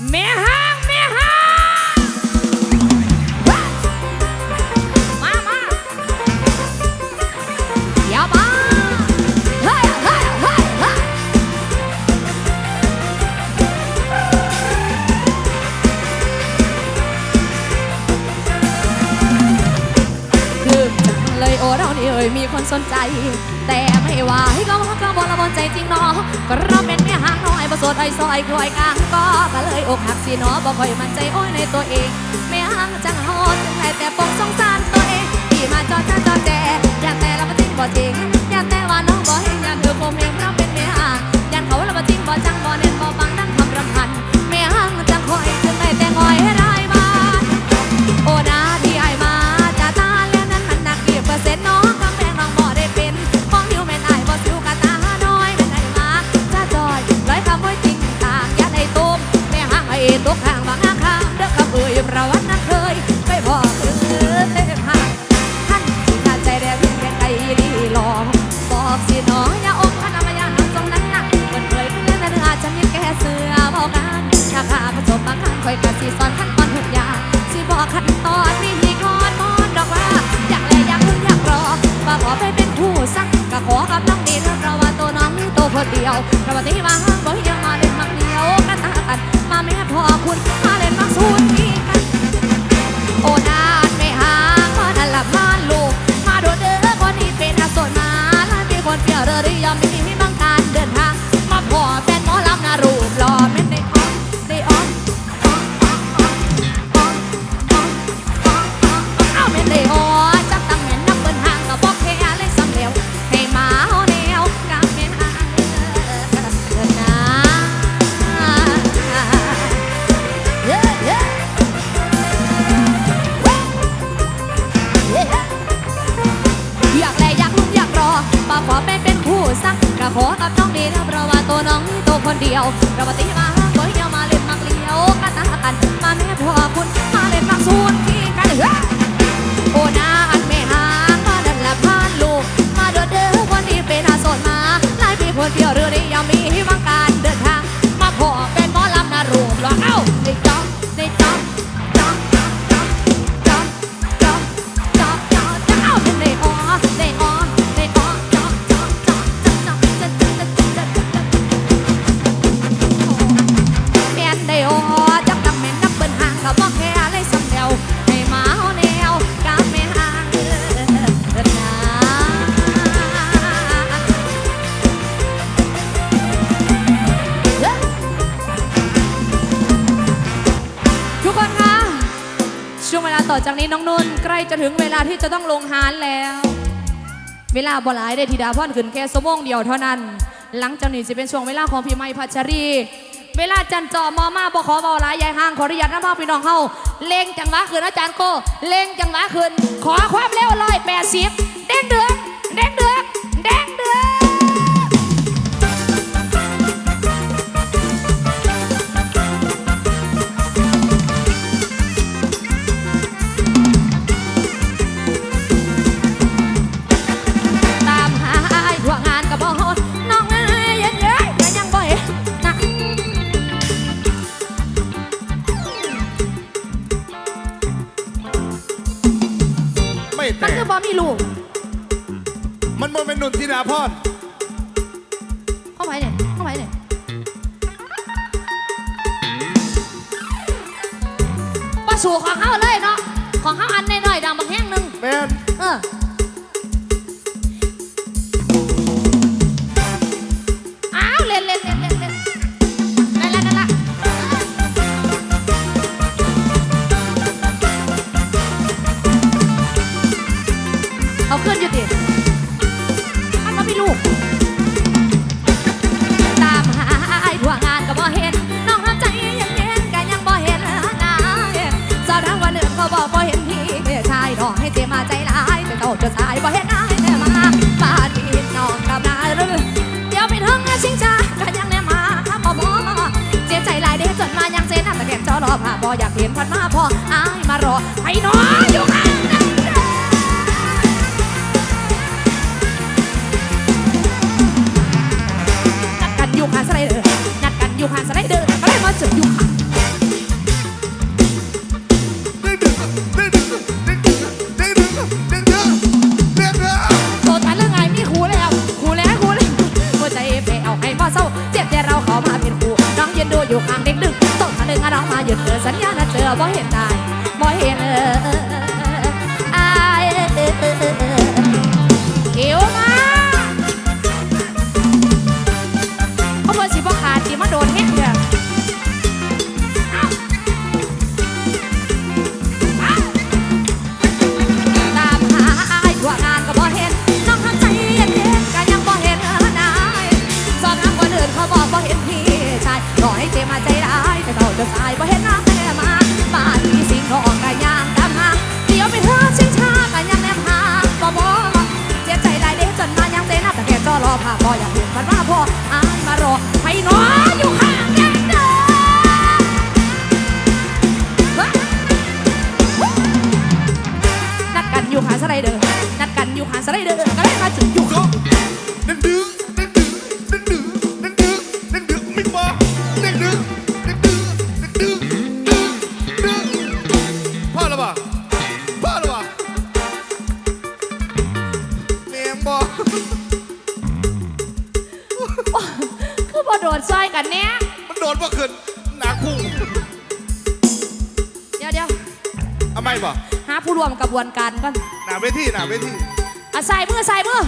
Man โสดไอ้ซอยคอยกลางก็มาเลยอกหักสีหนอบอกค่อยมันใจอ้ยในตัวเอง ไม่ห่างจังหอดจังไหนแต่ปกสงสารตัวเองที่มาจอดจ้าจอดแต่อยากแต่เราบ่จริงบ่จริงอยากแต่ว่าน้องบ่เห็นอยากเธอคงเห็นเราเป็นไม่ห่างอยากเขาเราบ่จริงบ่จังบ่เน้นบ่ฟัง ดียวประวัติมาห้างบ่เฮียมาเล่นมักเดียวกันตากันมาแม่พอคุณมาเล่นมักสูน จากนี้น้องนุ่นใกล้จะถึงเวลาที่จะต้องลงหานแล้ว เวลาบ่หลายได้ทิดาพอนขึ้นแค่สมองเดียวเท่านั้น หลังจากนี้จะเป็นช่วงเวลาของพี่ไม้พัชรี เวลาจันจอมอมาบอขอบอหลายยายห้างขออนุญาตน้ำพ่อพี่น้องเฮาเล่งจังหวะขึ้นอาจารย์โกเล่งจังหวะขึ้นขอความเร็วร้อยแปดสิบเด้งเดือดเด้งเดือด ลูกมันโมเป็นหนุ่นธิดาพอดเข้าไปเนี่ยเข้าไปเนี่ยปลาสูของเขาเมาบ้านพี่นองกับนายรืเดี๋ยวไปท้องนะชิงชากันยังแน่มาบ่บ่เสียใจหลายเด้จนมายังเซนน้ำตะแกงจอรอผ่าบ่อยากเห็นพันมาพออายมารอไปน้อยอยู่ค่ะ 导演打 บ่หาผู้ร่วมกระบวนการก่อนหนาเวทีหนาเวทีอะใส่มือใส่มือ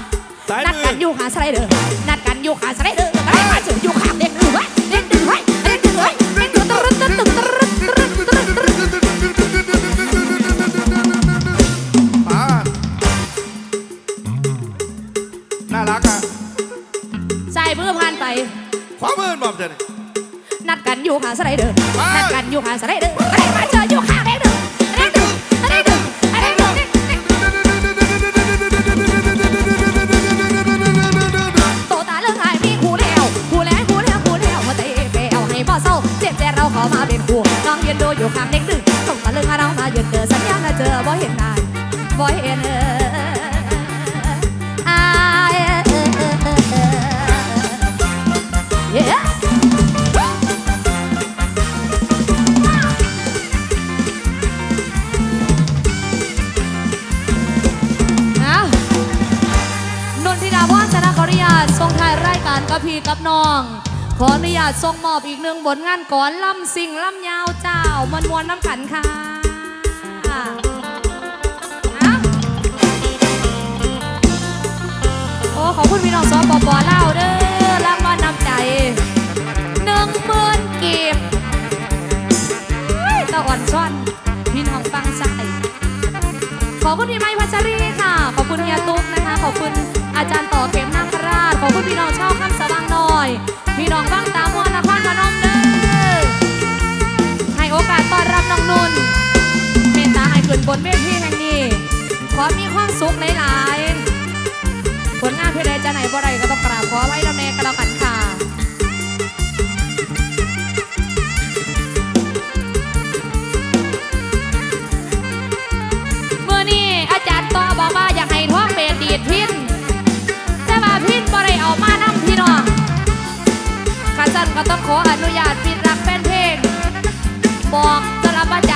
นัดกันอยู่หาใส่เดอร์นัดกันอยู่หาใส่เดอร์นัดกันอยู่หาเด็กดื้อไว้เด็กดื้อไว้เด็กดื้อไว้เด็กดื้อตึ๊ดตึ๊ดตึ๊ดตึ๊ดตรึ๊ดตรึ๊ดตรึ๊ดตรึ๊ดตึ๊ดน่ารักอะใส่มือผ่านไป ขวามือบ่เจนี่ นัดกันอยู่หาสไลเดอร์ ไป นัดกันอยู่หาสไลเดอร์ใครมาเจออยู่ข้าง อยู่ข้างเด็กดึกต้องตะลึงหาเรามายืนเจอสัญญาณเจอบ่เห็นนายบ่เห็นเอออายเออเออเออเออเย้เอานนทิดาว่านชนะขออนุญาตส่งท้ายรายการกับพี่กับน้อง ขออนุญาตส่งมอบอีกหนึ่งบทงานก่อนล่ำสิ่งล่ำยาวเจ้า มวนมวนน้ำขันค่ะโอ้ขอบคุณพี่น้องสปปเล่าเด้อรางวัลนำใจหนึ่งหมื่นกีบตะอ่อนซ่อนพี่น้องฟังใส่ขอบคุณพี่ไม้พัชรีค่ะ ขอบคุณเฮียตุ๊กนะคะ ขอบคุณอาจารย์ต่อเข็มนาคราช ขอบคุณพี่น้องชาวข้ามสว่างน้อย นบนเวทีแห่งนี้ ขอมีความสุขหลายๆผลงานเพลงใดจะไหนบ่ใดก็ต้องกราบขอไว้ดำเนินกันแล้วกันค่ะเมื่อนี้อาจารย์ต่อบอกว่าอยากให้ท้องเป็นดีดพินแต่ว่าพินบ่ได้เอามานํพี่น้องข้าสันก็ต้องขออนุญาตปิดรักแฟนเพลงบอกสำหรับอาจ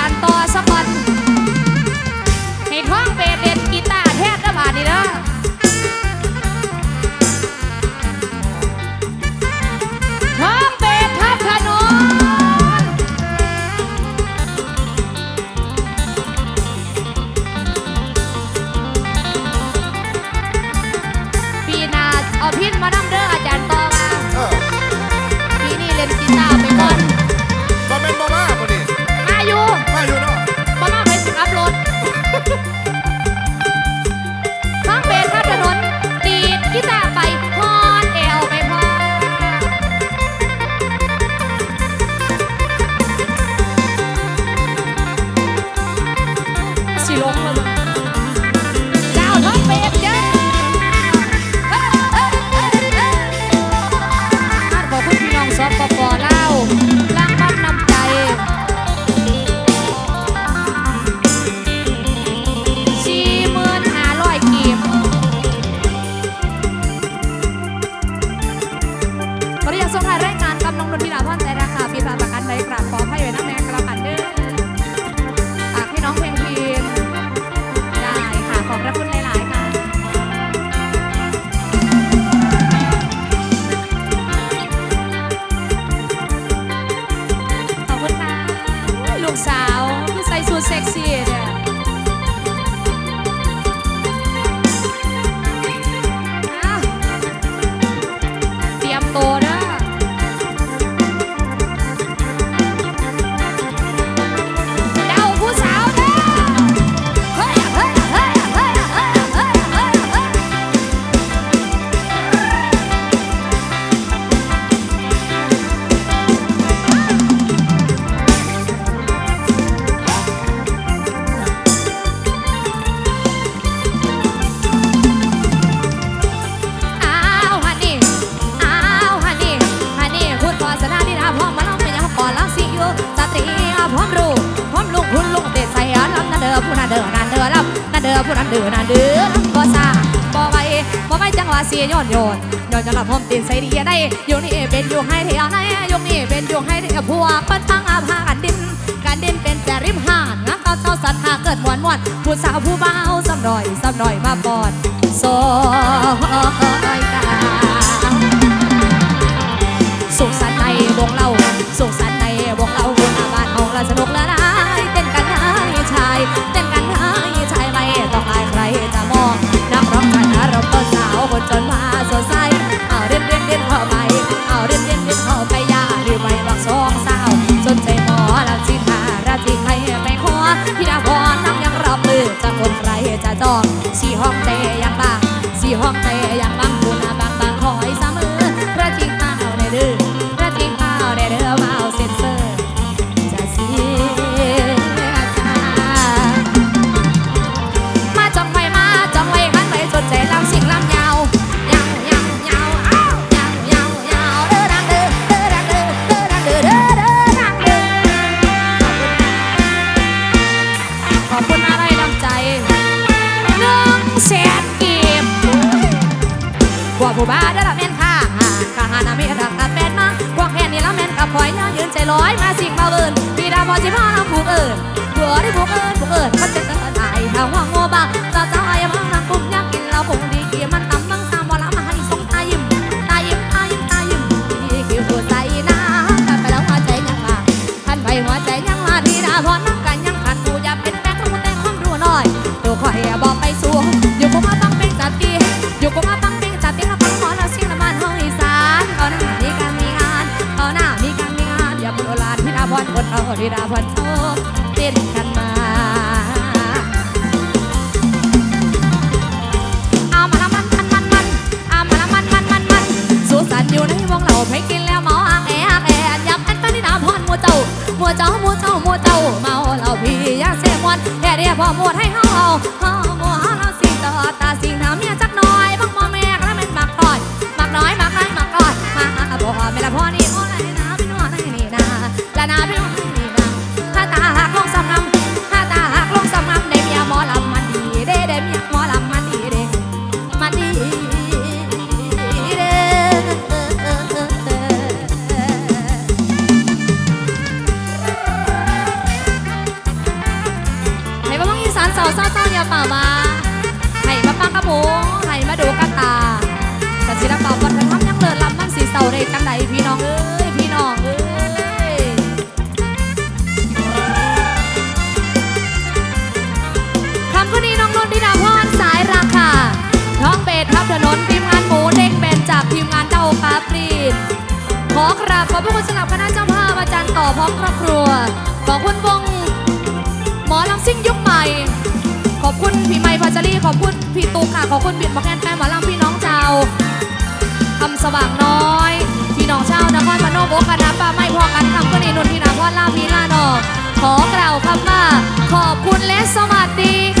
ารย์ เดือนบ่ซาบ่ไว้บ่ไว้จังหวะเสียยอนโยนยอนจะหลับหอมตีนใส่ดีได้อยู่นี่เป็นอยู่ให้เที่ยวไหนอยู่นี่เป็นอยู่ให้เที่ยวผัวเปิ้นทั้งอาภากันดินการดินเป็นแต่ริมหาดนะเก่าเก่าสันหาเกิดมวนมวนผู้สาวผู้เบาซ้ำหน่อยซ้ำหน่อยมาปอดซอ น้อยมาสิงมาเบินปีดาวพอชิพาน้องผูกเอิญหัวได้ผูกเอิญผูกเอิญมันจะเกิดอายทางว่างโง่บางตาตายมังนางกุ้งานคนเอาดีดาพันโตเต้นกันมาเอามาละมันมันมันมันเอามาละมันมันมันมันสุสันอยู่ในวงเหล่าไปกินแล้วเมาอ่างแออักแอยับกันไปที่ดาวพอนมัวเจ้ามัวเจ้ามัวเจ้ามัวเจ้าเมาเหลาพี่ยาเสมวนแค่เดียวพอมัวให้เฮาเฮามัวเฮา ขอบคุณสำหรับคณะเจ้าภาพอาจารย์ต่อพร้อมครอบครัว ขอบคุณวงหมอลำซิ่งยุคใหม่ ขอบคุณพี่ไม้พัชรีขอบคุณพี่ตุ๊กค่ะ ขอบคุณบิ๊กมอแคนแฟนหมอลำพี่น้องเจ้าคำสว่างน้อย พี่น้องชานครพนมโอกานะป้าไม่พอกันคำก็นีนุนทินาพรลามีลาดอก ขอกล่าวคำว่าขอบคุณและสวัสดีค่ะ